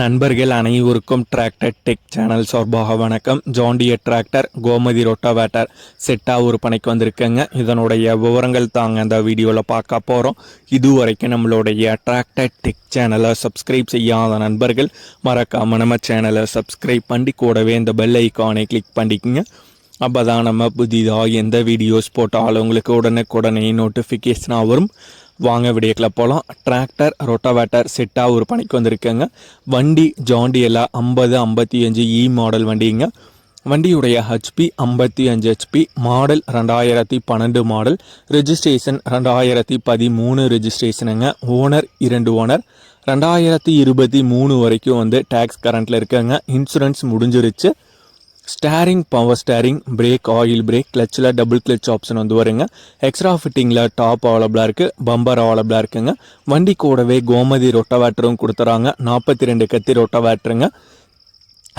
நண்பர்கள் அனைவருக்கும் tractor tech channel சார்பாக வணக்கம். ஜாண்டிய டிராக்டர் கோமதி ரொட்டாவேட்டர் செட்டாக ஒரு பணிக்கு வந்திருக்கேங்க. இதனுடைய விவரங்கள் தாங்க அந்த வீடியோவில் பார்க்க போகிறோம் இதுவரைக்கும் நம்மளுடைய டிராக்டர் டெக் சேனலை சப்ஸ்கிரைப் செய்யாத நண்பர்கள் மறக்காமல் நம்ம சேனலை சப்ஸ்கிரைப் பண்ணி கூடவே இந்த பெல் ஐக்கானை கிளிக் பண்ணிக்கோங்க. அப்போ தான் நம்ம புதிதாக எந்த வீடியோஸ் போட்டாலும் உங்களுக்கு உடனுக்குடனே நோட்டிஃபிகேஷனாக வரும். வாங்க விடியக்கில் போகலாம் டிராக்டர் ரொட்டவேட்டர் செட்டாக ஒரு பணிக்கு வந்திருக்கேங்க. வண்டி ஜாண்டியெல்லாம் ஐம்பது ஐம்பத்தி அஞ்சு இ மாடல் வண்டிங்க. வண்டியுடைய ஹெச்பி ஐம்பத்தி அஞ்சு ஹெச்பி மாடல் ரெண்டாயிரத்தி பன்னெண்டு மாடல் ரெஜிஸ்ட்ரேஷன் ரெண்டாயிரத்தி பதிமூணு ரெஜிஸ்ட்ரேஷனுங்க ஓனர் இரண்டு ஓனர் ரெண்டாயிரத்தி இருபத்தி மூணு வரைக்கும் வந்து டேக்ஸ் கரண்ட்டில் இருக்குங்க. இன்சூரன்ஸ் முடிஞ்சிருச்சு. Steering power steering brake oil brake கிளச்சில் double clutch option வந்து வருங்க. எக்ஸ்ட்ரா ஃபிட்டிங்கில் டாப் அவைலபிளாக இருக்குது பம்பர் அவைலபிளாக இருக்குங்க. வண்டி கூடவே கோமதி ரொட்டவேட்டரும் கொடுத்துறாங்க. நாற்பத்தி ரெண்டு கத்தி ரொட்டவேட்டருங்க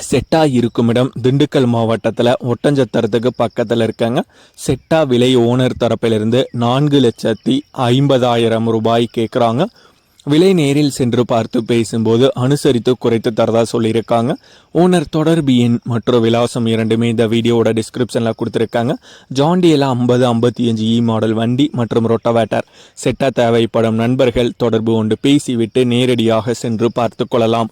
செட்டாக இருக்கும் இடம் திண்டுக்கல் மாவட்டத்தில் ஒட்டஞ்சத்திரத்துக்கு பக்கத்தில் இருக்காங்க. செட்டா விலை ஓனர் தரப்பிலிருந்து நான்கு லட்சத்தி ஐம்பதாயிரம் ரூபாய் கேட்குறாங்க விலை நேரில் சென்று பார்த்து பேசும்போது அனுசரித்து குறைத்து தரதா சொல்லியிருக்காங்க. ஓனர் தொடர்பு எண் மற்றும் விலாசம் இரண்டுமே இந்த வீடியோவோட டிஸ்கிரிப்ஷனில் கொடுத்துருக்காங்க. ஜாண்டியில் ஐம்பது ஐம்பத்தி அஞ்சு இ மாடல் வண்டி மற்றும் ரொட்டவேட்டர் செட்டாக தேவைப்படும் நண்பர்கள் தொடர்பு கொண்டு பேசிவிட்டு நேரடியாக சென்று பார்த்து கொள்ளலாம்.